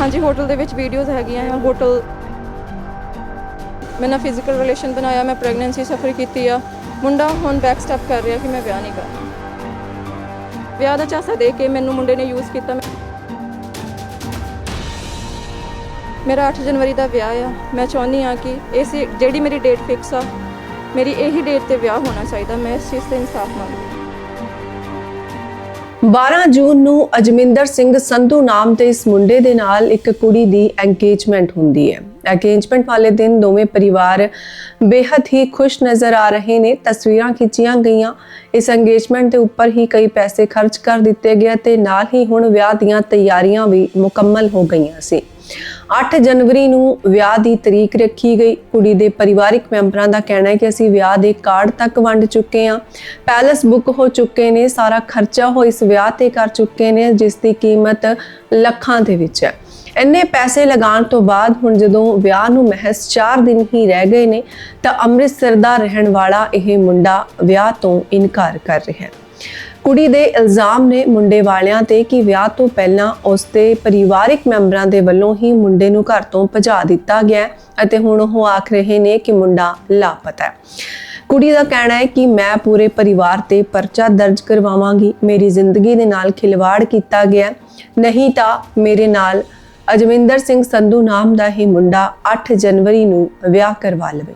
ਹਾਂਜੀ ਹੋਟਲ ਦੇ ਵਿੱਚ ਵੀਡੀਓਜ਼ ਹੈਗੀਆਂ ਆ। ਹੋਟਲ ਮੈਂ ਨਾ ਫਿਜ਼ੀਕਲ ਰਿਲੇਸ਼ਨ ਬਣਾਇਆ, ਮੈਂ ਪ੍ਰੈਗਨੈਂਸੀ ਸਫਰ ਕੀਤੀ ਆ। ਮੁੰਡਾ ਹੁਣ ਬੈਕ ਸਟੈਪ ਕਰ ਰਿਹਾ ਕਿ ਮੈਂ ਵਿਆਹ ਨਹੀਂ ਕਰਨਾ ਵਿਆਹ ਦਾ ਚਾਸਾ ਦੇ ਕੇ ਮੈਨੂੰ ਮੁੰਡੇ ਨੇ ਯੂਜ਼ ਕੀਤਾ। ਮੇਰਾ 8 ਜਨਵਰੀ ਦਾ ਵਿਆਹ ਆ। ਮੈਂ ਚਾਹੁੰਦੀ ਆ ਕਿ ਇਸ ਜਿਹੜੀ ਮੇਰੀ ਡੇਟ ਫਿਕਸ ਆ, ਮੇਰੀ ਇਹੀ ਡੇਟ ਤੇ ਵਿਆਹ ਹੋਣਾ ਚਾਹੀਦਾ। ਮੈਂ ਇਸ ਚੀਜ਼ ਤੇ ਇਨਸਾਫ ਮੰਗਦੀ 12 ਜੂਨ ਨੂੰ ਅਜਮਿੰਦਰ ਸਿੰਘ ਸੰਧੂ ਨਾਮ ਦੇ ਇਸ ਮੁੰਡੇ ਦੇ ਨਾਲ ਇੱਕ ਕੁੜੀ ਦੀ ਐਂਗੇਜਮੈਂਟ ਹੁੰਦੀ ਹੈ। ਐਂਗੇਜਮੈਂਟ ਵਾਲੇ ਦਿਨ ਦੋਵੇਂ ਪਰਿਵਾਰ ਬੇहद ਹੀ ਖੁਸ਼ ਨਜ਼ਰ ਆ ਰਹੇ ਨੇ। ਤਸਵੀਰਾਂ ਖਿੱਚੀਆਂ ਗਈਆਂ। ਇਸ ਐਂਗੇਜਮੈਂਟ ਦੇ ਉੱਪਰ ਹੀ ਕਈ ਪੈਸੇ ਖਰਚ ਕਰ ਦਿੱਤੇ ਗਏ ਤੇ ਨਾਲ ਹੀ ਹੁਣ ਵਿਆਹ ਦੀਆਂ ਤਿਆਰੀਆਂ ਵੀ ਮੁਕੰਮਲ ਹੋ ਗਈਆਂ ਸੀ। 8 ਜਨਵਰੀ ਨੂੰ ਵਿਆਹ ਦੀ ਤਰੀਕ ਰੱਖੀ ਗਈ। ਕੁੜੀ ਦੇ ਪਰਿਵਾਰਿਕ ਮੈਂਬਰਾਂ ਦਾ ਕਹਿਣਾ ਹੈ ਕਿ ਅਸੀਂ ਵਿਆਹ ਦੇ ਕਾਰਡ ਤੱਕ ਵੰਡ ਚੁੱਕੇ ਹਾਂ। ਪੈਲਸ ਬੁੱਕ ਹੋ ਚੁੱਕੇ ਨੇ, ਸਾਰਾ ਖਰਚਾ ਹੋ ਇਸ ਵਿਆਹ ਤੇ ਕਰ ਚੁੱਕੇ ਨੇ, ਜਿਸ ਦੀ ਕੀਮਤ ਲੱਖਾਂ ਦੇ ਵਿੱਚ ਹੈ। ਇੰਨੇ ਪੈਸੇ ਲਗਾਉਣ ਤੋਂ ਬਾਅਦ ਹੁਣ ਜਦੋਂ ਵਿਆਹ ਨੂੰ ਮਹਿਜ਼ 4 ਦਿਨ ਹੀ ਰਹਿ ਗਏ ਨੇ, ਤਾਂ ਅੰਮ੍ਰਿਤਸਰ ਦਾ ਰਹਿਣ ਵਾਲਾ ਇਹ ਮੁੰਡਾ ਵਿਆਹ ਤੋਂ ਇਨਕਾਰ ਕਰ ਰਿਹਾ ਹੈ। ਕੁੜੀ ਦੇ ਇਲਜ਼ਾਮ ਨੇ ਮੁੰਡੇ ਵਾਲਿਆਂ ਤੇ ਕਿ ਵਿਆਹ ਤੋਂ ਪਹਿਲਾਂ ਉਸ ਦੇ ਪਰਿਵਾਰਿਕ ਮੈਂਬਰਾਂ ਦੇ ਵੱਲੋਂ ਹੀ ਮੁੰਡੇ ਨੂੰ ਘਰ ਤੋਂ ਭਜਾ ਦਿੱਤਾ ਗਿਆ ਅਤੇ ਹੁਣ ਉਹ ਆਖ ਰਹੇ ਨੇ ਕਿ ਮੁੰਡਾ ਲਾਪਤਾ ਹੈ। ਕੁੜੀ ਦਾ ਕਹਿਣਾ ਹੈ ਕਿ ਮੈਂ ਪੂਰੇ ਪਰਿਵਾਰ ਤੇ ਪਰਚਾ ਦਰਜ ਕਰਵਾਵਾਂਗੀ, ਮੇਰੀ ਜ਼ਿੰਦਗੀ ਦੇ ਨਾਲ ਖਿਲਵਾੜ ਕੀਤਾ ਗਿਆ ਨਹੀਂ ਤਾਂ ਮੇਰੇ ਨਾਲ ਅਜਵਿੰਦਰ ਸਿੰਘ ਸੰਧੂ ਨਾਮ ਦਾ ਹੀ ਮੁੰਡਾ 8 ਜਨਵਰੀ ਨੂੰ ਵਿਆਹ ਕਰਵਾ ਲਵੇ।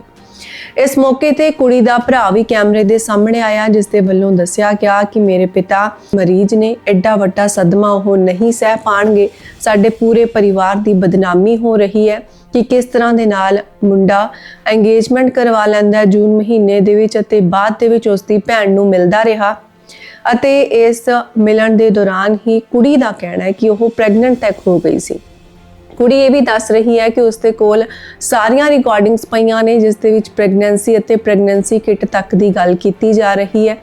ਇਸ ਮੌਕੇ ਤੇ ਕੁੜੀ ਦਾ ਭਰਾ ਵੀ ਕੈਮਰੇ ਦੇ ਸਾਹਮਣੇ ਆਇਆ, ਜਿਸ ਦੇ ਵੱਲੋਂ ਦੱਸਿਆ ਗਿਆ ਕਿ ਮੇਰੇ ਪਿਤਾ ਮਰੀਜ਼ ਨੇ ਐਡਾ ਵੱਡਾ ਸਦਮਾ ਉਹ ਨਹੀਂ ਸਹਿ ਪਾਣਗੇ। ਸਾਡੇ ਪੂਰੇ ਪਰਿਵਾਰ ਦੀ ਬਦਨਾਮੀ ਹੋ ਰਹੀ ਹੈ ਕਿ ਕਿਸ ਤਰ੍ਹਾਂ ਦੇ ਨਾਲ ਮੁੰਡਾ ਐਂਗੇਜਮੈਂਟ ਕਰਵਾ ਲੈਂਦਾ ਜੂਨ ਮਹੀਨੇ ਦੇ ਵਿੱਚ ਅਤੇ ਬਾਅਦ ਦੇ ਵਿੱਚ ਉਸ ਦੀ ਭੈਣ ਨੂੰ ਮਿਲਦਾ ਰਿਹਾ। ਅਤੇ ਇਸ ਮਿਲਣ ਦੇ ਦੌਰਾਨ ਹੀ ਕੁੜੀ ਦਾ ਕਹਿਣਾ ਹੈ ਕਿ ਉਹ ਪ੍ਰੈਗਨੈਂਟ ਤੱਕ ਹੋ ਗਈ ਸੀ। ਕੁੜੀ ਇਹ ਵੀ ਦੱਸ ਰਹੀ ਹੈ ਕਿ ਉਸ ਦੇ ਕੋਲ ਸਾਰੀਆਂ ਰਿਕਾਰਡਿੰਗਸ ਪਈਆਂ ਨੇ, ਜਿਸ ਦੇ ਵਿੱਚ ਪ੍ਰੈਗਨੈਂਸੀ ਅਤੇ ਪ੍ਰੈਗਨੈਂਸੀ ਕਿਟ ਤੱਕ ਦੀ ਗੱਲ ਕੀਤੀ ਜਾ ਰਹੀ ਹੈ।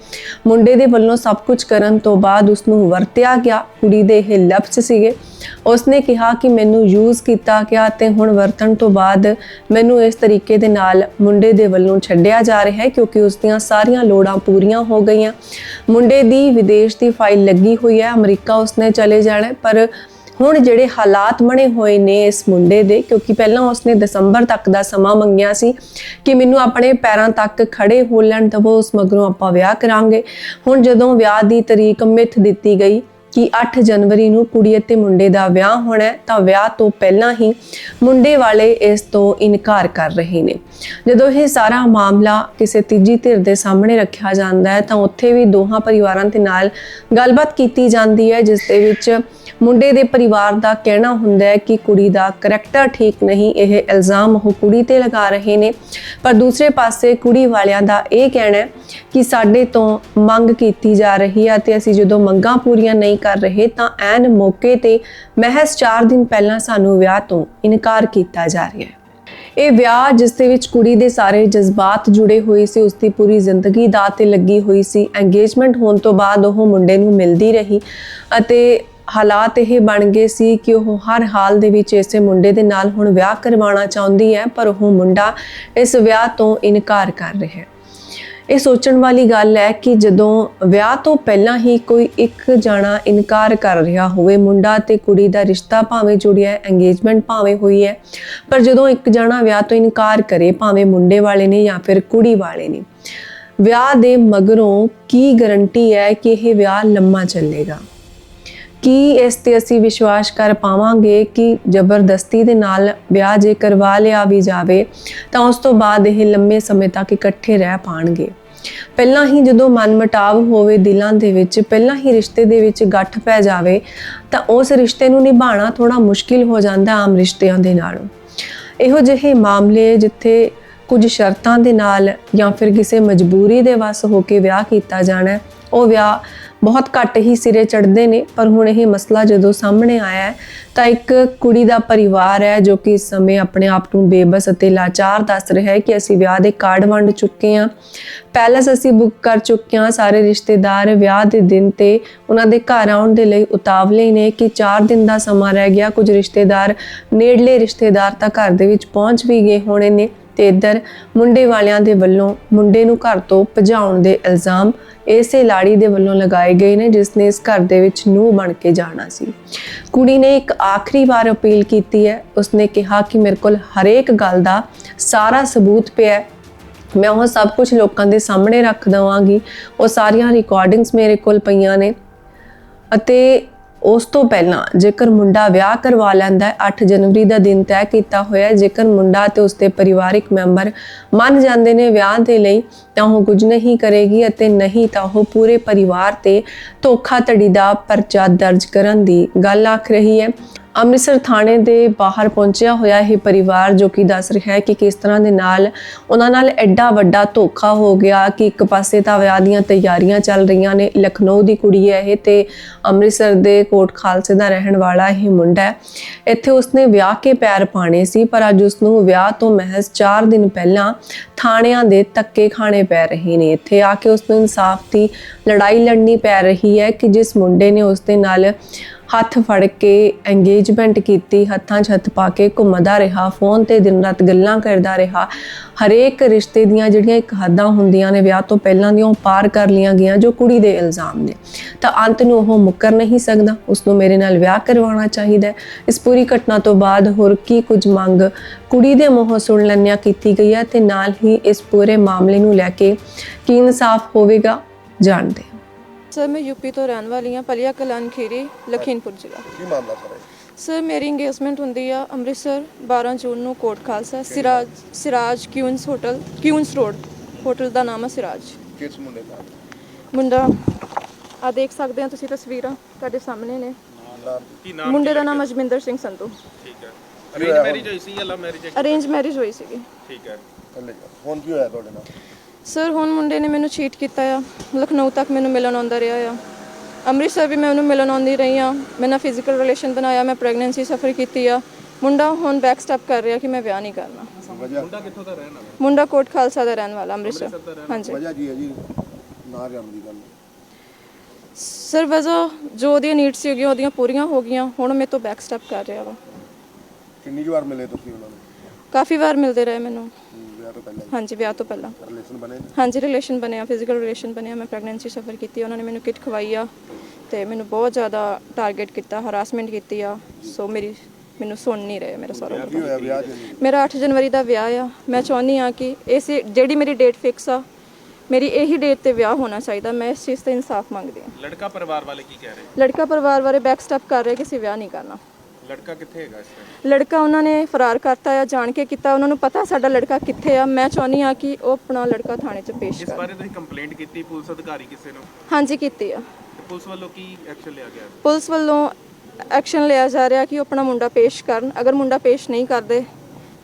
ਮੁੰਡੇ ਦੇ ਵੱਲੋਂ ਸਭ ਕੁਝ ਕਰਨ ਤੋਂ ਬਾਅਦ ਉਸ ਨੂੰ ਵਰਤਿਆ ਗਿਆ। ਕੁੜੀ ਦੇ ਇਹ ਲਫ਼ਜ਼ ਸੀਗੇ। ਉਸਨੇ ਕਿਹਾ ਕਿ ਮੈਨੂੰ ਯੂਜ਼ ਕੀਤਾ ਗਿਆ ਤੇ ਹੁਣ ਵਰਤਣ ਤੋਂ ਬਾਅਦ ਮੈਨੂੰ ਇਸ ਤਰੀਕੇ ਦੇ ਨਾਲ ਮੁੰਡੇ ਦੇ ਵੱਲੋਂ ਛੱਡਿਆ ਜਾ ਰਿਹਾ ਹੈ, ਕਿਉਂਕਿ ਉਸ ਦੀਆਂ ਸਾਰੀਆਂ ਲੋੜਾਂ ਪੂਰੀਆਂ ਹੋ ਗਈਆਂ। ਮੁੰਡੇ ਦੀ ਵਿਦੇਸ਼ ਦੀ ਫਾਈਲ ਲੱਗੀ ਹੋਈ ਹੈ। ਅਮਰੀਕਾ ਉਸਨੇ ਚਲੇ ਜਾਣਾ ਪਰ ਹੁਣ ਜਿਹੜੇ ਹਾਲਾਤ ਬਣੇ ਹੋਏ ਨੇ ਇਸ ਮੁੰਡੇ ਦੇ, ਕਿਉਂਕਿ ਪਹਿਲਾਂ ਉਸਨੇ ਦਸੰਬਰ ਤੱਕ ਦਾ ਸਮਾਂ ਮੰਗਿਆ ਸੀ ਕਿ ਮੈਨੂੰ ਆਪਣੇ ਪੈਰਾਂ ਤੱਕ ਖੜੇ ਹੋ ਲੈਣ ਦਵੋ, ਉਸ ਮਗਰੋਂ ਆਪਾਂ ਵਿਆਹ ਕਰਾਂਗੇ। ਹੁਣ ਜਦੋਂ ਵਿਆਹ ਦੀ ਤਰੀਕ ਮਿੱਥ ਦਿੱਤੀ ਗਈ ਕਿ 8 ਜਨਵਰੀ ਨੂੰ ਕੁੜੀ ਅਤੇ ਮੁੰਡੇ ਦਾ ਵਿਆਹ ਹੋਣਾ ਹੈ, ਤਾਂ ਵਿਆਹ ਤੋਂ ਪਹਿਲਾਂ ਹੀ ਮੁੰਡੇ ਵਾਲੇ ਇਸ ਤੋਂ ਇਨਕਾਰ ਕਰ ਰਹੇ ਨੇ। ਜਦੋਂ ਇਹ ਸਾਰਾ ਮਾਮਲਾ ਕਿਸੇ ਤੀਜੀ ਧਿਰ ਦੇ ਸਾਹਮਣੇ ਰੱਖਿਆ ਜਾਂਦਾ ਹੈ, ਤਾਂ ਉੱਥੇ ਵੀ ਦੋਹਾਂ ਪਰਿਵਾਰਾਂ ਦੇ ਨਾਲ ਗੱਲਬਾਤ ਕੀਤੀ ਜਾਂਦੀ ਹੈ, ਜਿਸ ਦੇ ਵਿੱਚ ਮੁੰਡੇ ਦੇ ਪਰਿਵਾਰ ਦਾ ਕਹਿਣਾ ਹੁੰਦਾ ਹੈ ਕਿ ਕੁੜੀ ਦਾ ਕਰੈਕਟਰ ਠੀਕ ਨਹੀਂ, ਇਹ ਇਲਜ਼ਾਮ ਉਹ ਕੁੜੀ ਤੇ ਲਗਾ ਰਹੇ ਨੇ। ਪਰ ਦੂਸਰੇ ਪਾਸੇ ਕੁੜੀ ਵਾਲਿਆਂ ਦਾ ਇਹ ਕਹਿਣਾ ਹੈ ਕਿ ਸਾਡੇ ਤੋਂ ਮੰਗ ਕੀਤੀ ਜਾ ਰਹੀ ਹੈ ਤੇ ਅਸੀਂ ਜਦੋਂ ਮੰਗਾਂ ਪੂਰੀਆਂ ਨਹੀਂ ਕਰ ਰਹੇ, ਤਾਂ ਐਨ ਮੌਕੇ ਤੇ ਮਹਿਜ਼ 4 ਦਿਨ ਪਹਿਲਾਂ ਸਾਨੂੰ ਵਿਆਹ ਤੋਂ ਇਨਕਾਰ ਕੀਤਾ ਜਾ ਰਿਹਾ ਹੈ। ਇਹ ਵਿਆਹ ਜਿਸ ਦੇ ਵਿੱਚ ਕੁੜੀ ਦੇ ਸਾਰੇ ਜਜ਼ਬਾਤ ਜੁੜੇ ਹੋਏ ਸੀ, ਉਸ ਦੀ ਪੂਰੀ ਜ਼ਿੰਦਗੀ ਦਾਅ ਤੇ ਲੱਗੀ ਹੋਈ ਸੀ। ਐਂਗੇਜਮੈਂਟ ਹੋਣ ਤੋਂ ਬਾਅਦ ਉਹ ਮੁੰਡੇ ਨੂੰ ਮਿਲਦੀ ਰਹੀ ਅਤੇ ਹਾਲਾਤ ਇਹ ਬਣ ਗਏ ਸੀ ਕਿ ਉਹ ਹਰ ਹਾਲ ਦੇ ਵਿੱਚ ਇਸੇ ਮੁੰਡੇ ਦੇ ਨਾਲ ਹੁਣ ਵਿਆਹ ਕਰਵਾਉਣਾ ਚਾਹੁੰਦੀ ਹੈ, ਪਰ ਉਹ ਮੁੰਡਾ ਇਸ ਵਿਆਹ ਤੋਂ ਇਨਕਾਰ ਕਰ ਰਿਹਾ ਹੈ। ਇਹ ਸੋਚਣ ਵਾਲੀ ਗੱਲ ਹੈ ਕਿ ਜਦੋਂ ਵਿਆਹ ਤੋਂ ਪਹਿਲਾਂ ਹੀ ਕੋਈ ਇੱਕ ਜਾਣਾ ਇਨਕਾਰ ਕਰ ਰਿਹਾ ਹੋਵੇ, ਮੁੰਡਾ ਤੇ ਕੁੜੀ ਦਾ ਰਿਸ਼ਤਾ ਭਾਵੇਂ ਜੁੜਿਆ ਹੈ ਐਂਗੇਜਮੈਂਟ ਭਾਵੇਂ ਹੋਈ ਹੈ, ਪਰ ਜਦੋਂ ਇੱਕ ਜਾਣਾ ਵਿਆਹ ਤੋਂ ਇਨਕਾਰ ਕਰੇ, ਭਾਵੇਂ ਮੁੰਡੇ ਵਾਲੇ ਨੇ ਜਾਂ ਫਿਰ ਕੁੜੀ ਵਾਲੇ ਨੇ, ਵਿਆਹ ਦੇ ਮਗਰੋਂ ਕੀ ਗਾਰੰਟੀ ਹੈ ਕਿ ਇਹ ਵਿਆਹ ਲੰਮਾ ਚੱਲੇਗਾ? ਕੀ ਇਸ ਤੇ ਅਸੀਂ ਵਿਸ਼ਵਾਸ ਕਰ ਪਾਵਾਂਗੇ ਕਿ ਜ਼ਬਰਦਸਤੀ ਦੇ ਨਾਲ ਵਿਆਹ ਜੇ ਕਰਵਾ ਲਿਆ ਵੀ ਜਾਵੇ, ਤਾਂ ਉਸ ਤੋਂ ਬਾਅਦ ਇਹ ਲੰਮੇ ਸਮੇਂ ਤੱਕ ਇਕੱਠੇ ਰਹਿ ਪਾਣਗੇ। ਪਹਿਲਾਂ ਹੀ ਜਦੋਂ ਮਨਮਟਾਵ ਹੋਵੇ ਦਿਲਾਂ ਦੇ ਵਿੱਚ, ਪਹਿਲਾਂ ਹੀ ਰਿਸ਼ਤੇ ਦੇ ਵਿੱਚ ਗੱਠ ਪੈ ਜਾਵੇ, ਤਾਂ ਉਸ ਰਿਸ਼ਤੇ ਨੂੰ ਨਿਭਾਉਣਾ ਥੋੜਾ ਮੁਸ਼ਕਿਲ ਹੋ ਜਾਂਦਾ ਆਮ ਰਿਸ਼ਤਿਆਂ ਦੇ ਨਾਲ। ਇਹੋ ਜਿਹੇ ਮਾਮਲੇ ਜਿੱਥੇ ਕੁਝ ਸ਼ਰਤਾਂ ਦੇ ਨਾਲ ਜਾਂ ਫਿਰ ਕਿਸੇ ਮਜਬੂਰੀ ਦੇ ਵਸ ਹੋ ਕੇ ਵਿਆਹ ਕੀਤਾ ਜਾਣਾ ਉਹ ਵਿਆਹ ਬਹੁਤ ਘੱਟ ਹੀ ਸਿਰੇ ਚੜਦੇ ਨੇ, ਪਰ ਹੁਣ ਇਹ ਮਸਲਾ ਜਦੋਂ ਸਾਹਮਣੇ ਆਇਆ ਤਾਂ ਇੱਕ ਕੁੜੀ ਦਾ ਪਰਿਵਾਰ ਹੈ ਜੋ ਕਿ ਇਸ ਸਮੇਂ ਆਪਣੇ ਆਪ ਨੂੰ ਬੇਬਸ ਅਤੇ ਲਾਚਾਰ ਦੱਸ ਰਿਹਾ ਹੈ ਕਿ ਅਸੀਂ ਵਿਆਹ ਦੇ ਕਾਰਡ ਵੰਡ ਚੁੱਕੇ ਹਾਂ। ਪੈਲਸ ਅਸੀਂ ਬੁੱਕ ਕਰ ਚੁੱਕੇ ਹਾਂ, ਸਾਰੇ ਰਿਸ਼ਤੇਦਾਰ ਵਿਆਹ ਦੇ ਦਿਨ ਤੇ ਉਹਨਾਂ ਦੇ ਘਰ ਆਉਣ ਦੇ ਲਈ ਉਤਾਵਲੇ ਨੇ ਕਿ 4 ਦਿਨ ਦਾ ਸਮਾਂ ਰਹਿ ਗਿਆ, ਕੁਝ ਰਿਸ਼ਤੇਦਾਰ, ਨੇੜਲੇ ਰਿਸ਼ਤੇਦਾਰ ਤਾਂ ਘਰ ਦੇ ਵਿੱਚ ਪਹੁੰਚ ਵੀ ਗਏ ਹੋਣੇ ਨੇ। ਤੇ ਇੱਧਰ ਮੁੰਡੇ ਵਾਲਿਆਂ ਦੇ ਵੱਲੋਂ ਮੁੰਡੇ ਨੂੰ ਘਰ ਤੋਂ ਭਜਾਉਣ ਦੇ ਇਲਜ਼ਾਮ ਇਸੇ ਲਾੜੀ ਦੇ ਵੱਲੋਂ ਲਗਾਏ ਗਏ ਨੇ, ਜਿਸ ਨੇ ਇਸ ਘਰ ਦੇ ਵਿੱਚ ਨੂੰਹ ਬਣ ਕੇ ਜਾਣਾ ਸੀ। ਕੁੜੀ ਨੇ ਇੱਕ ਆਖਰੀ ਵਾਰ ਅਪੀਲ ਕੀਤੀ ਹੈ। ਉਸਨੇ ਕਿਹਾ ਕਿ ਮੇਰੇ ਕੋਲ ਹਰੇਕ ਗੱਲ ਦਾ ਸਾਰਾ ਸਬੂਤ ਪਿਆ ਹੈ। ਮੈਂ ਉਹ ਸਭ ਕੁਝ ਲੋਕਾਂ ਦੇ ਸਾਹਮਣੇ ਰੱਖ ਦਵਾਂਗੀ। ਉਹ ਸਾਰੀਆਂ ਰਿਕਾਰਡਿੰਗਸ ਮੇਰੇ ਕੋਲ ਪਈਆਂ ਨੇ ਅਤੇ ਉਸ ਤੋਂ ਪਹਿਲਾਂ ਜੇਕਰ ਮੁੰਡਾ ਵਿਆਹ ਕਰਵਾ ਲੈਂਦਾ ਹੈ 8 ਜਨਵਰੀ ਦਾ ਦਿਨ ਤੈਅ ਕੀਤਾ ਹੋਇਆ ਹੈ, ਜੇਕਰ ਮੁੰਡਾ ਤੇ ਉਸਦੇ ਪਰਿਵਾਰਿਕ ਮੈਂਬਰ ਮੰਨ ਜਾਂਦੇ ਨੇ ਵਿਆਹ ਦੇ ਲਈ, ਤਾਂ ਉਹ ਕੁਝ ਨਹੀਂ ਕਰੇਗੀ ਅਤੇ ਨਹੀਂ ਤਾਂ ਉਹ ਪੂਰੇ ਪਰਿਵਾਰ ਤੇ ਧੋਖਾ ਧੜੀ ਦਾ ਪਰਚਾ ਦਰਜ ਕਰਨ ਦੀ ਗੱਲ ਆਖ ਰਹੀ ਹੈ। ਅੰਮ੍ਰਿਤਸਰ ਥਾਣੇ ਦੇ ਬਾਹਰ ਪਹੁੰਚਿਆ ਹੋਇਆ ਇਹ ਪਰਿਵਾਰ ਜੋ ਕਿ ਦੱਸ ਰਿਹਾ ਹੈ ਕਿ ਕਿਸ ਤਰ੍ਹਾਂ ਦੇ ਨਾਲ ਉਹਨਾਂ ਨਾਲ ਐਡਾ ਵੱਡਾ ਧੋਖਾ ਹੋ ਗਿਆ ਕਿ ਇੱਕ ਪਾਸੇ ਤਾਂ ਵਿਆਹ ਦੀਆਂ ਤਿਆਰੀਆਂ ਚੱਲ ਰਹੀਆਂ ਨੇ, ਲਖਨਊ ਦੀ ਕੁੜੀ ਹੈ ਇਹ ਤੇ ਅੰਮ੍ਰਿਤਸਰ ਦੇ ਕੋਟ ਖਾਲਸੇ ਦਾ ਰਹਿਣ ਵਾਲਾ ਇਹ ਮੁੰਡਾ ਹੈ। ਇੱਥੇ ਉਸਨੇ ਵਿਆਹ ਕੇ ਪੈਰ ਪਾਣੇ ਸੀ, ਪਰ ਅੱਜ ਉਸਨੂੰ ਵਿਆਹ ਤੋਂ ਮਹਿਜ਼ 4 ਦਿਨ ਪਹਿਲਾਂ ਥਾਣਿਆਂ ਦੇ ਧੱਕੇ ਖਾਣੇ ਪੈ ਰਹੇ ਨੇ। ਇੱਥੇ ਆ ਕੇ ਉਸਨੂੰ ਇਨਸਾਫ ਦੀ ਲੜਾਈ ਲੜਨੀ ਪੈ ਰਹੀ ਹੈ ਕਿ ਜਿਸ ਮੁੰਡੇ ਨੇ ਉਸਦੇ ਨਾਲ ਹੱਥ ਫੜ ਕੇ ਐਂਗੇਜ਼ਮੈਂਟ ਕੀਤੀ, ਹੱਥਾਂ 'ਚ ਹੱਥ ਪਾ ਕੇ ਘੁੰਮਦਾ ਰਿਹਾ ਫੋਨ ਤੇ ਦਿਨ ਰਾਤ ਗੱਲਾਂ ਕਰਦਾ ਰਿਹਾ। ਹਰੇਕ ਰਿਸ਼ਤੇ ਦੀਆਂ ਜਿਹੜੀਆਂ ਇੱਕ ਹੱਦਾਂ ਹੁੰਦੀਆਂ ਨੇ, ਵਿਆਹ ਤੋਂ ਪਹਿਲਾਂ ਦੀਆਂ ਉਹ ਪਾਰ ਕਰ ਲੀਆਂ ਗਈਆਂ ਜੋ ਕੁੜੀ ਦੇ ਇਲਜ਼ਾਮ ਨੇ। ਤਾਂ ਅੰਤ ਨੂੰ ਉਹ ਮੁੱਕਰ ਨਹੀਂ ਸਕਦਾ ਉਸ ਨੂੰ ਮੇਰੇ ਨਾਲ ਵਿਆਹ ਕਰਵਾਉਣਾ ਚਾਹੀਦਾ ਇਸ ਪੂਰੀ ਘਟਨਾ ਤੋਂ ਬਾਅਦ ਹੋਰ ਕੀ ਕੁਝ ਮੰਗ ਕੁੜੀ ਦੇ ਮੂੰਹੋਂ ਸੁਣ ਲੈਣਿਆ ਕੀਤੀ ਗਈ ਹੈ ਤੇ ਨਾਲ ਹੀ ਇਸ ਪੂਰੇ ਮਾਮਲੇ ਨੂੰ ਲੈ ਕੇ ਕੀ ਇਨਸਾਫ ਹੋਵੇਗਾ, ਜਾਣਦੇ ਸਰ ਮੈਂ ਯੂਪੀ ਤੋਂ ਰਹਿਣ ਵਾਲੀ ਹਾਂ ਪਲੀਆ ਕਲਾਨ ਖੀਰੀ ਲਖੀਮਪੁਰ ਜ਼ਿਲ੍ਹਾ। ਕੀ ਮਾਮਲਾ ਸਰ ਇਹ? ਸਰ ਮੇਰੀ ਇੰਗੇਜਮੈਂਟ ਹੁੰਦੀ ਆ ਅੰਮ੍ਰਿਤਸਰ 12 ਜੂਨ ਨੂੰ Kot Khalsa Siraj Siraj queens hotel queens road hotel ਦਾ ਨਾਮ ਹੈ ਸਿਰਾਜ। ਕਿਸ ਮੁੰਡੇ ਦਾ? ਮੁੰਡਾ ਆ ਦੇਖ ਸਕਦੇ ਆ ਤੁਸੀਂ ਤਸਵੀਰਾਂ ਤੁਹਾਡੇ ਸਾਹਮਣੇ ਨੇ। ਨਾਮ ਮੁੰਡੇ ਦਾ ਨਾਮ ਅਜਮਿੰਦਰ ਸਿੰਘ ਸੰਧੂ। ਠੀਕ ਹੈ। ਅਰੇਂਜ ਮੈਰਿਜ ਹੋਈ ਸੀ ਜਾਂ ਲਵ ਮੈਰਿਜ ਅਰੇਂਜ ਮੈਰਿਜ ਹੋਈ ਸੀਗੀ। ਠੀਕ ਹੈ। ਥੱਲੇ ਜਾ ਹੁਣ ਕੀ ਹੋਇਆ ਤੁਹਾਡੇ ਨਾਲ? ਸਰ ਹੁਣ ਮੁੰਡੇ ਨੇ ਮੈਨੂੰ ਚੀਟ ਕੀਤਾ ਆ। ਲਖਨਊ ਤੱਕ ਮੈਨੂੰ ਮਿਲਣ ਆਉਂਦਾ ਰਿਹਾ ਆ। ਅੰਮ੍ਰਿਤਸਰ ਵੀ ਮੈਂ ਉਹਨੂੰ ਮਿਲਣ ਆਉਂਦੀ ਰਹੀ ਆ। ਮੈਂ ਨਾ ਫਿਜ਼ੀਕਲ ਰਿਲੇਸ਼ਨ ਬਣਾਇਆ ਮੈਂ ਪ੍ਰੈਗਨੈਂਸੀ ਸਫਰ ਕੀਤੀ ਆ। ਮੁੰਡਾ ਹੁਣ ਬੈਕ ਸਟੈਪ ਕਰ ਰਿਹਾ ਕਿ ਮੈਂ ਵਿਆਹ ਨਹੀਂ ਕਰਨਾ। ਮੁੰਡਾ ਕਿੱਥੋਂ ਦਾ ਰਹਿਣ ਵਾਲਾ? ਮੁੰਡਾ ਕੋਟ ਖਾਲਸਾ ਦਾ ਰਹਿਣ ਵਾਲਾ ਅੰਮ੍ਰਿਤਸਰ। ਹਾਂਜੀ। ਵਜ੍ਹਾ ਹੈ ਜੀ? ਨਾ ਜਾਣ ਦੀ ਗੱਲ। ਸਰ ਵਜ਼ਾ ਜੋ ਉਹਦੀਆਂ ਨੀਡਸ ਸੀਗੀਆਂ ਉਹਦੀਆਂ ਪੂਰੀਆਂ ਹੋ ਗਈਆਂ। ਹੁਣ ਮੇਰੇ ਤੋਂ ਬੈਕ ਸਟੈਪ ਕਰ ਰਿਹਾ ਵਾ। ਕਿੰਨੀ ਵਾਰ ਮਿਲੇ ਤੁਸੀਂ ਉਹਨਾਂ ਨੂੰ? ਕਾਫੀ ਵਾਰ ਮਿਲਦੇ ਰਹੇ ਮੈਨੂੰ। ਵਿਆਹ ਤੋਂ ਪਹਿਲਾਂ ਹਾਂਜੀ ਵਿਆਹ ਤੋਂ ਪਹਿਲਾਂ। ਰਿਲੇਸ਼ਨ ਬਣੇ ਹਾਂਜੀ ਰਿਲੇਸ਼ਨ ਬਣਿਆ ਫਿਜ਼ੀਕਲ ਰਿਲੇਸ਼ਨ ਬਣਿਆ ਮੈਂ ਪ੍ਰੈਗਨੈਂਸੀ ਸਫਰ ਕੀਤੀ ਉਹਨਾਂ ਨੇ ਮੈਨੂੰ ਕਿਟ ਖਵਾਈ ਆ ਤੇ ਮੈਨੂੰ ਬਹੁਤ ਜ਼ਿਆਦਾ ਟਾਰਗੇਟ ਕੀਤਾ ਹਰਾਸਮੈਂਟ ਕੀਤੀ ਆ। ਸੋ ਮੇਰੀ ਮੈਨੂੰ ਸੁਣ ਨਹੀਂ ਰਹੇ ਮੇਰਾ ਸਾਰਾ। ਕੀ ਹੋਇਆ ਵਿਆਹ ਨਹੀਂ? ਮੇਰਾ 8 ਜਨਵਰੀ ਦਾ ਵਿਆਹ ਆ। ਮੈਂ ਚਾਹੁੰਦੀ ਆ ਕਿ ਇਸ ਜਿਹੜੀ ਮੇਰੀ ਡੇਟ ਫਿਕਸ ਆ ਮੇਰੀ ਇਹੀ ਡੇਟ ਤੇ ਵਿਆਹ ਹੋਣਾ ਚਾਹੀਦਾ। ਮੈਂ ਇਸ ਚੀਜ਼ ਤੇ ਇਨਸਾਫ ਮੰਗਦੀ ਆ। ਲੜਕਾ ਪਰਿਵਾਰ ਵਾਲੇ ਕੀ ਕਹਿ ਰਹੇ? ਲੜਕਾ ਪਰਿਵਾਰ ਬਾਰੇ ਬੈਕ ਸਟੈਪ ਕਰ ਰਿਹਾ ਕਿ ਅਸੀਂ ਵਿਆਹ ਨਹੀਂ ਕਰਨਾ। ਲੜਕਾ ਕਿੱਥੇ ਹੈਗਾ ਇਸ ਟਾਈਮ ਲੜਕਾ ਉਹਨਾਂ ਨੇ ਫਰਾਰ ਕਰਤਾ ਆ ਜਾਣ ਕੇ ਕੀਤਾ। ਉਹਨਾਂ ਨੂੰ ਪਤਾ ਸਾਡਾ ਲੜਕਾ ਕਿੱਥੇ ਆ। ਮੈਂ ਚਾਹੁੰਦੀ ਆ ਕਿ ਉਹ ਆਪਣਾ ਲੜਕਾ ਥਾਣੇ 'ਚ ਪੇਸ਼ ਇਸ ਕਰ। ਬਾਰੇ ਤੁਸੀਂ ਕੰਪਲੇਂਟ ਕੀਤੀ ਪੁਲਿਸ ਅਧਿਕਾਰੀ ਕਿਸੇ ਨੂੰ? ਹਾਂਜੀ ਕੀਤੀ ਆ। ਤੇ ਪੁਲਿਸ ਵੱਲੋਂ ਕੀ ਐਕਸ਼ਨ ਲਿਆ ਗਿਆ? ਪੁਲਿਸ ਵੱਲੋਂ ਐਕਸ਼ਨ ਲਿਆ ਜਾ ਰਿਹਾ ਕਿ ਉਹ ਆਪਣਾ ਮੁੰਡਾ ਪੇਸ਼ ਕਰਨ। ਅਗਰ ਮੁੰਡਾ ਪੇਸ਼ ਨਹੀਂ ਕਰਦੇ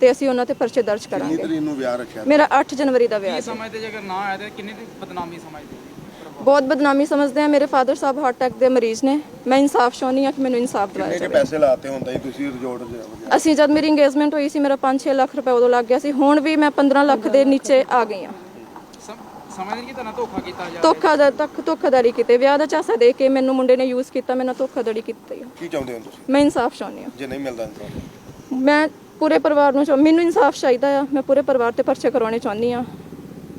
ਤੇ ਅਸੀਂ ਉਹਨਾਂ ਤੇ ਪਰਚੇ ਦਰਜ ਕਿੰਨੀ ਕਰਾਂਗੇ। ਤਰੀਕ ਨੂੰ ਵਿਆਹ ਰੱਖਿਆ? ਮੇਰਾ 8 ਜਨਵਰੀ ਦਾ ਵਿਆਹ ਹੈ। ਸਮਝਦੇ ਜੇ ਅਗਰ ਨਾ ਆਇਆ ਤਾਂ ਕਿੰਨੀ ਦੀ ਬਦਨਾਮੀ ਸਮਝਦੇ? ਬਹੁਤ ਬਦਨਾਮੀ ਸਮਝਦੇ ਆ। ਮੇਰੇ ਫਾਦਰ ਸਾਹਿਬ ਹਾਰਟ ਅਟੈਕ ਦੇ ਮਰੀਜ਼ ਨੇ। ਮੈਂ ਇਨਸਾਫ ਚਾਹੁੰਦੀ ਆ ਕਿ ਮੈਨੂੰ ਇਨਸਾਫ ਦਿਵਾਇਆ ਕਿੰਨੇ ਜਾਵੇ। ਕੇ ਪੈਸੇ ਲਾਤੇ ਹੁੰਦਾ ਜੀ ਤੁਸੀਂ ਰਿਜ਼ੋਰਟ ਵਜ੍ਹਾ ਅਸੀਂ ਜਦ ਮੇਰੀ ਇੰਗੇਜਮੈਂਟ ਹੋਈ ਸੀ ਮੇਰਾ 5-6 ਲੱਖ ਰੁਪਏ ਉਦੋਂ ਲੱਗ ਗਿਆ ਸੀ। ਹੁਣ ਵੀ ਮੈਂ 15 ਲੱਖ ਦੇ ਨੀਚੇ ਆ ਗਈ ਆ ਸਮਝਦੇ ਕਿ ਤੁਹਾਨੂੰ ਧੋਖਾ ਕੀਤਾ ਜਾ ਧੋਖਾ ਦਾ ਤੱਕ ਧੋਖਾਦਾਰੀ ਕੀਤੇ। ਵਿਆਹ ਦਾ ਚਾਸਾ ਦੇ ਕੇ ਮੈਨੂੰ ਮੁੰਡੇ ਨੇ ਯੂਜ਼ ਕੀਤਾ ਮੇਰੇ ਨਾਲ ਧੋਖਾਧੜੀ ਕੀਤੀ ਆ। ਕੀ ਚਾਹੁੰਦੇ ਹੋ ਤੁਸੀਂ? ਮੈਂ ਇਨਸਾਫ ਚਾਹੁੰਦੀ ਆ ਜੇ ਨਹੀਂ ਮਿਲਦਾ ਇਨਸਾਨ ਮੈਂ ਪੂਰੇ ਪਰਿਵਾਰ ਨੂੰ ਚਾਹ ਮੈਨੂੰ ਇਨਸਾਫ ਚਾਹੀਦਾ ਆ। ਮੈਂ ਪੂਰੇ ਪਰਿਵਾਰ ਤੇ ਪਰਚੇ ਕਰਵਾਉਣੇ ਚਾਹੁੰਦੀ ਆ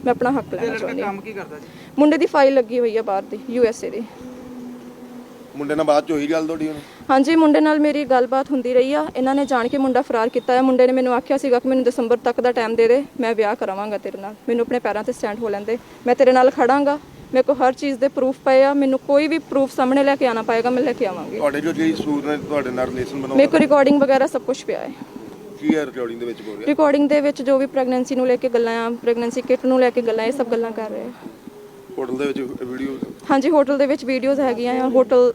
ਮੈਂ ਆਪਣਾ ਹੱਕ ਲੈਣਾ ਚਾਹੁੰਦੀ ਆ ਕੰਮ ਕੀ ਕਰਦਾ ਜੀ? ਮੁੰਡੇ ਦੀ ਫਾਈਲ ਲੱਗੀ ਹੋਈ ਆ ਬਾਹਰ ਦੀ ਯੂ ਐਸ ਏ ਦੀ। ਮੁੰਡੇ ਨਾਲ ਬਾਅਦ ਚ ਹੋਈ ਗੱਲ ਤੁਹਾਡੀ ਹੁਣ? ਹਾਂਜੀ ਮੁੰਡੇ ਨਾਲ ਮੇਰੀ ਗੱਲਬਾਤ ਹੁੰਦੀ ਰਹੀ ਆ। ਇਹਨਾਂ ਨੇ ਜਾਣ ਕੇ ਮੁੰਡਾ ਫਰਾਰ ਕੀਤਾ ਹੈ ਮੁੰਡੇ ਨੇ ਮੈਨੂੰ ਆਖਿਆ ਸੀਗਾ ਕਿ ਮੈਨੂੰ ਦਸੰਬਰ ਤੱਕ ਦਾ ਟਾਈਮ ਦੇ ਦੇ ਮੈਂ ਵਿਆਹ ਕਰਾਵਾਂਗਾ ਤੇਰੇ ਨਾਲ। ਮੈਨੂੰ ਆਪਣੇ ਪੈਰਾਂ ਤੇ ਸਟੈਂਡ ਹੋ ਲੈਂਦੇ ਮੈਂ ਤੇਰੇ ਨਾਲ ਖੜਾਂਗਾ। ਮੇਰੇ ਕੋਲ ਹਰ ਚੀਜ਼ ਦੇ ਪ੍ਰੂਫ ਪਏ ਆ। ਮੈਨੂੰ ਕੋਈ ਵੀ ਪ੍ਰੂਫ ਸਾਹਮਣੇ ਲੈ ਕੇ ਆਣਾ ਪਏਗਾ ਮੈਂ ਲੈ ਕੇ ਆਵਾਂਗੀ। ਤੁਹਾਡੇ ਜੋ ਜਿਹੜੀ ਸੂਰ ਨੇ ਤੁਹਾਡੇ ਨਾਲ ਰਿਲੇਸ਼ਨ ਮੇਰੇ ਬਣਾਉਂਦਾ ਕੋਲ ਰਿਕਾਰਡਿੰਗ ਵਗੈਰਾ ਸਭ ਕੁਝ ਪਿਆ ਹੈ। ਕੀ ਹੈ ਰਿਕਾਰਡਿੰਗ ਦੇ ਵਿੱਚ ਬੋਲ ਰਿਹਾ? ਰਿਕਾਰਡਿੰਗ ਦੇ ਵਿੱਚ ਜੋ ਵੀ ਪ੍ਰੈਗਨੈਂਸੀ ਨੂੰ ਲੈ ਕੇ ਗੱਲਾਂ ਆ ਪ੍ਰੈਗਨੈਂਸੀ ਕਿਟ ਨੂੰ ਲੈ ਕੇ ਗੱਲਾਂ ਇਹ ਸਭ ਗੱਲਾਂ ਕਰ ਰਹੇ ਆ। ਹੋਟਲ ਦੇ ਵਿੱਚ ਵੀਡੀਓ ਹਾਂਜੀ ਹੋਟਲ ਦੇ ਵਿੱਚ ਵੀਡੀਓਜ਼ ਹੈਗੀਆਂ ਆ। ਹੋਟਲ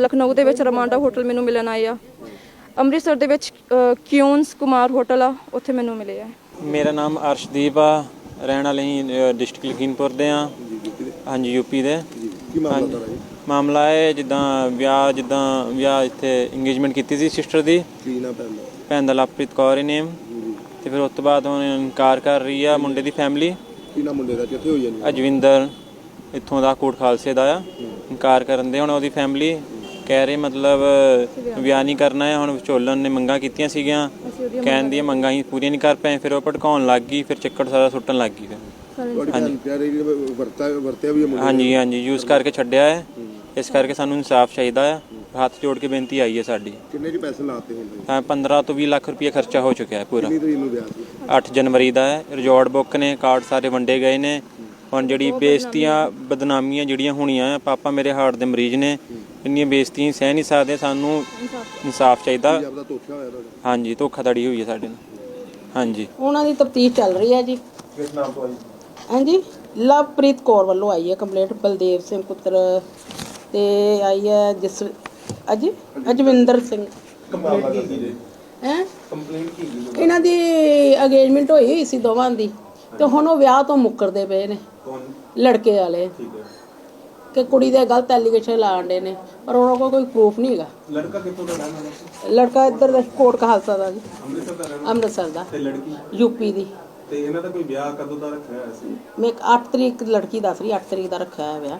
ਲਖਨਊ ਦੇ ਵਿੱਚ ਰਮਾਂਡਾ ਹੋਟਲ ਮੈਨੂੰ ਮਿਲਣ ਆਏ ਆ। ਅੰਮ੍ਰਿਤਸਰ ਦੇ ਵਿੱਚ ਕਿਉਂਸ ਕੁਮਾਰ ਹੋਟਲ ਆ ਉੱਥੇ ਮੈਨੂੰ ਮਿਲੇ ਆ। ਮੇਰਾ ਨਾਮ ਅਰਸ਼ਦੀਪ ਆ। ਰਹਿਣ ਵਾਲੇ ਹੀ ਡਿਸਟ੍ਰਿਕਟ ਲਖੀਮਪੁਰ ਦੇ ਆ। ਹਾਂਜੀ ਯੂਪੀ ਦੇ। ਕੀ ਮਾਮਲਾ ਹੈ ਜਿੱਦਾਂ ਵਿਆਹ ਜਿੱਦਾਂ ਵਿਆਹ ਇੱਥੇ ਇੰਗੇਜਮੈਂਟ ਕੀਤੀ ਸੀ ਸਿਸਟਰ ਦੀ। ਕੀ ਨਾ ਪੈਂਦਾ ਭੈਣ ਦਾ ਲਵਪ੍ਰੀਤ ਕੌਰ ਹੀ ਨੇਮ ਤੇ ਫਿਰ ਉਸ ਤੋਂ ਬਾਅਦ ਉਹਨੇ ਇਨਕਾਰ ਕਰ ਰਹੀ ਆ ਮੁੰਡੇ ਦੀ ਫੈਮਿਲੀ ਕੀ ਨਾ ਮੁੰਡੇ ਦਾ? ਕਿੱਥੇ ਹੋਈ ਜਾਨੀ ਅਜਵਿੰਦਰ। ਇੱਥੋਂ ਦਾ ਕੋਟ ਖਾਲਸੇ ਦਾ ਆ। ਇਨਕਾਰ ਕਰਨ ਦੇ ਹੁਣ ਉਹਦੀ ਫੈਮਿਲੀ ਕਹਿ ਰਹੇ ਮਤਲਬ ਵਿਆਹ ਨਹੀਂ ਕਰਨਾ ਹੈ ਹੁਣ ਵਿਚੋਲਨ ਨੇ ਮੰਗਾਂ ਕੀਤੀਆਂ ਸੀਗੀਆਂ। ਕਹਿਣ ਦੀਆਂ ਮੰਗਾਂ ਹੀ ਪੂਰੀਆਂ ਨਹੀਂ ਕਰ ਪਏ। ਫਿਰ ਉਹ ਭੜਕਾਉਣ ਲੱਗ ਗਈ ਫਿਰ ਚੱਕੜ ਸਾਰਾ ਸੁੱਟਣ ਲੱਗ ਗਈ ਫਿਰ। ਵਰਤਾ ਵਰਤਿਆ ਵੀ ਹੈ ਹਾਂਜੀ ਹਾਂਜੀ ਯੂਜ਼ ਕਰਕੇ ਛੱਡਿਆ ਹੈ। ਇਸ ਕਰਕੇ ਸਾਨੂੰ ਇਨਸਾਫ ਚਾਹੀਦਾ ਹੈ। ਹੱਥ ਜੋੜ ਕੇ ਬੇਨਤੀ ਆਈ ਹੈ ਸਾਡੀ। ਕਿੰਨੇ ਜੀ ਪੈਸੇ ਲਾਤੇ ਹੁੰਦੇ ਤਾਂ 15 ਤੋਂ 20 ਲੱਖ ਰੁਪਏ ਖਰਚਾ ਹੋ ਚੁੱਕਿਆ ਹੈ ਪੂਰਾ। ਕਿੰਨੀ ਤਰੀਕ ਨੂੰ ਵਿਆਹ ਸੀ? 8 ਜਨਵਰੀ ਦਾ ਹੈ। ਰਿਜ਼ੋਰਟ ਬੁੱਕ ਨੇ ਕਾਰਡ ਸਾਰੇ ਵੰਡੇ ਗਏ ਨੇ। ਹੁਣ ਜਿਹੜੀ ਬੇਇੱਜ਼ਤੀਆਂ ਬਦਨਾਮੀਆਂ ਜਿਹੜੀਆਂ ਹੋਣੀਆਂ ਆ ਪਾਪਾ ਮੇਰੇ ਹਾਰਟ ਦੇ ਮਰੀਜ਼ ਨੇ ਇੰਨੀਆਂ ਬੇਇੱਜ਼ਤੀਆਂ ਸਹਿ ਨਹੀਂ ਸਕਦੇ ਸਾਨੂੰ ਇਨਸਾਫ ਚਾਹੀਦਾ। ਆਪਦਾ ਧੋਖਾ ਹੋਇਆ ਤੁਹਾਡਾ। ਹਾਂਜੀ ਧੋਖਾਧੜੀ ਹੋਈ ਹੈ ਸਾਡੇ ਨਾਲ। ਹਾਂਜੀ। ਉਹਨਾਂ ਦੀ ਤਫਤੀਸ਼ ਚੱਲ ਰਹੀ ਹੈ ਜੀ। ਕਿਸ ਨਾਮ ਤੋਂ ਆਈ? ਹਾਂਜੀ ਲਵਪ੍ਰੀਤ ਕੌਰ ਵੱਲੋਂ ਆਈ ਹੈ ਕੰਪਲੇਂਟ ਬਲਦੇਵ ਸਿੰਘ ਪੁੱਤਰ ਤੇ ਆਈ ਹੈ ਜਿਸ ਅਜੀ ਅਜਵਿੰਦਰ ਸਿੰਘ। ਹੈ ਇਹਨਾਂ ਦੀ ਅਗੇਜਮੈਂਟ ਹੋਈ ਹੋਈ ਸੀ ਦੋਵਾਂ ਦੀ। ਤੇ ਹੁਣ ਉਹ ਵਿਆਹ ਤੋਂ ਮੁੱਕਰਦੇ ਪਏ ਨੇ। ਲੜਕੇ ਵਾਲੇ। ਕਿ ਕੁੜੀ ਦੇ ਗਲਤ ਐਲੀਗੇਸ਼ਨ ਲਾਉਂਦੇ ਨੇ। ਪਰ ਉਹਨਾਂ ਕੋਲ ਕੋਈ ਪ੍ਰੂਫ ਨਹੀਂ ਹੈਗਾ। ਲੜਕਾ ਕਿੱਥੋਂ ਦਾ ਰਹਿਣ ਵਾਲਾ ਲੜਕਾ ਇੱਧਰ ਦਾ ਕੋਟ ਕਹਾਲਸਾ ਦਾ ਜੀ। ਅੰਮ੍ਰਿਤਸਰ ਦਾ ਰਹਿਣ ਅੰਮ੍ਰਿਤਸਰ ਦਾ। ਤੇ ਲੜਕੀ? ਯੂਪੀ ਦੀ। ਤੇ ਇਹਨਾਂ ਦਾ ਕੋਈ ਵਿਆਹ ਕਦੋਂ ਦਾ ਰੱਖਿਆ ਹੋਇਆ ਸੀ? ਮੈਂ 8 ਤਰੀਕ ਲੜਕੀ ਦੱਸ ਰਹੀ 8 ਤਰੀਕ ਦਾ ਰੱਖਿਆ ਹੈ ਵਿਆਹ।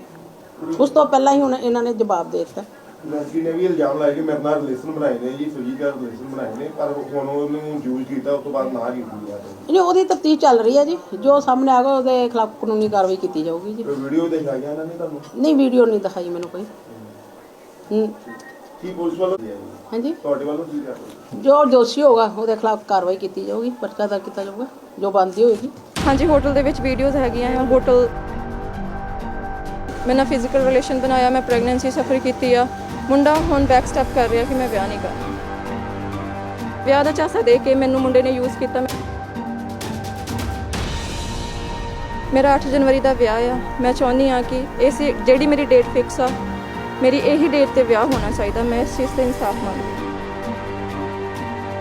ਉਸ ਤੋਂ ਪਹਿਲਾਂ ਹੀ ਹੁਣ ਇਹਨਾਂ ਨੇ ਜਵਾਬ ਦੇ ਦਿੱਤਾ। ਲੜਕੀ ਨੇ ਵੀ ਇਲਜ਼ਾਮ ਲਾਇਆ ਕਿ ਮੇਰੇ ਨਾਲ ਰਿਲੇਸ਼ਨ ਬਣਾਏ ਨੇ ਜੀ ਸੁਜੀਤ ਨਾਲ ਰਿਲੇਸ਼ਨ ਬਣਾਏ ਨੇ ਪਰ ਹੁਣ ਉਹਨੂੰ ਯੂਜ਼ ਕੀਤਾ ਉਸ ਤੋਂ ਬਾਅਦ ਨਾ ਕੀਤੀ ਆ ਜੀ ਉਹਦੀ ਤਫਤੀਸ਼ ਚੱਲ ਰਹੀ ਹੈ ਜੀ। ਜੋ ਸਾਹਮਣੇ ਆਗਾ ਉਹਦੇ ਖਿਲਾਫ ਕਾਨੂੰਨੀ ਕਾਰਵਾਈ ਕੀਤੀ ਜਾਊਗੀ ਜੀ। ਕੋਈ ਵੀਡੀਓ ਦਿਖਾਈਆਂ ਇਹਨਾਂ ਨੇ ਤੁਹਾਨੂੰ? ਨਹੀਂ ਵੀਡੀਓ ਨਹੀਂ ਦਿਖਾਈ ਮੈਨੂੰ ਕੋਈ। ਹੂੰ। ਕੀ ਪੁਲਿਸ ਵੱਲੋਂ? ਹਾਂਜੀ? ਤੁਹਾਡੇ ਵੱਲੋਂ ਕੀ ਕਰ ਰਹੇ ਜੋ ਦੋਸ਼ੀ ਹੋਗਾ ਉਹਦੇ ਖਿਲਾਫ ਕਾਰਵਾਈ ਕੀਤੀ ਜਾਊਗੀ ਪਰਚਾ ਦਰਜ ਕੀਤਾ ਜਾਊਗਾ ਜੋ ਬੰਦੀ ਹੋਏਗੀ। ਹਾਂਜੀ ਹੋਟਲ ਦੇ ਵਿੱਚ ਵੀਡੀਓਜ਼ ਹੈਗੀਆਂ ਆ। ਹੋਟਲ ਮੈਂ ਨਾ ਫਿਜ਼ੀਕਲ ਰਿਲੇਸ਼ਨ ਬਣਾਇਆ ਮੈਂ ਪ੍ਰੈਗਨੈਂਸੀ ਸਫਰ ਕੀਤੀ ਆ। ਮੁੰਡਾ ਹੁਣ ਬੈਕ ਸਟੈਪ ਕਰ ਰਿਹਾ ਕਿ ਮੈਂ ਵਿਆਹ ਨਹੀਂ ਕਰਨਾ। ਵਿਆਹ ਦਾ ਚਾਸਾ ਦੇ ਕੇ ਮੈਨੂੰ ਮੁੰਡੇ ਨੇ ਯੂਜ਼ ਕੀਤਾ। ਮੇਰਾ 8 ਜਨਵਰੀ ਦਾ ਵਿਆਹ ਆ। ਮੈਂ ਚਾਹੁੰਦੀ ਆ ਕਿ ਇਸ ਜਿਹੜੀ ਮੇਰੀ ਡੇਟ ਫਿਕਸ ਆ, ਮੇਰੀ ਇਹੀ ਡੇਟ ਤੇ ਵਿਆਹ ਹੋਣਾ ਚਾਹੀਦਾ। ਮੈਂ ਇਸ ਚੀਜ਼ ਤੇ ਇਨਸਾਫ ਮੰਗਦੀ